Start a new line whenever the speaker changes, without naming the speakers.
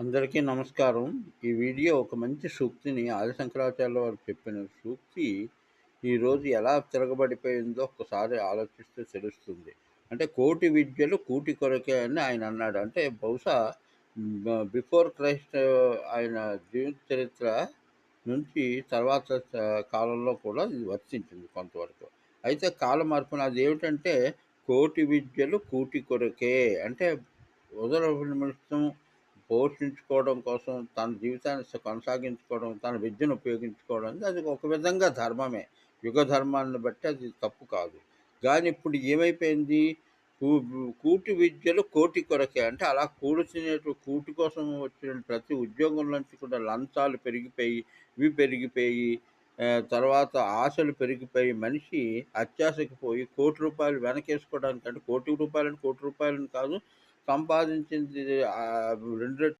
అందరికీ నమస్కారం. ఈ వీడియో ఒక మంచి సూక్తిని ఆది శంకరాచార్య వారు చెప్పిన సూక్తి ఈరోజు ఎలా తిరగబడిపోయిందో ఒక్కసారి ఆలోచిస్తే తెలుస్తుంది. అంటే కోటి విద్యలు కూటి కొరకే అని ఆయన అన్నాడు. అంటే బహుశా బిఫోర్ క్రైస్ట్ ఆయన జీవిత చరిత్ర నుంచి తర్వాత కాలంలో కూడా ఇది వర్తించింది కొంతవరకు. అయితే కాల మార్పున అదేమిటంటే కోటి విద్యలు కూటి కొరకే. అంటే ఉదర నిమిషం పోషించుకోవడం కోసం తన జీవితాన్ని కొనసాగించుకోవడం, తన విద్యను ఉపయోగించుకోవడం అది ఒక విధంగా ధర్మమే. యుగ ధర్మాన్ని బట్టి అది తప్పు కాదు. కానీ ఇప్పుడు ఏమైపోయింది? కూ కూటి విద్యలు కోటి కొరకే. అంటే అలా కూడుచునేటు కూటి కోసం వచ్చిన ప్రతి ఉద్యోగం నుంచి కూడా లంచాలు పెరిగిపోయి, ఇవి పెరిగిపోయి తర్వాత ఆశలు పెరిగిపోయి మనిషి అత్యాశకు పోయి కోటి రూపాయలు వెనకేసుకోవడానికి అంటే కోటి రూపాయలని కోటి రూపాయలని కాదు సంపాదించింది రెండు రెట్లు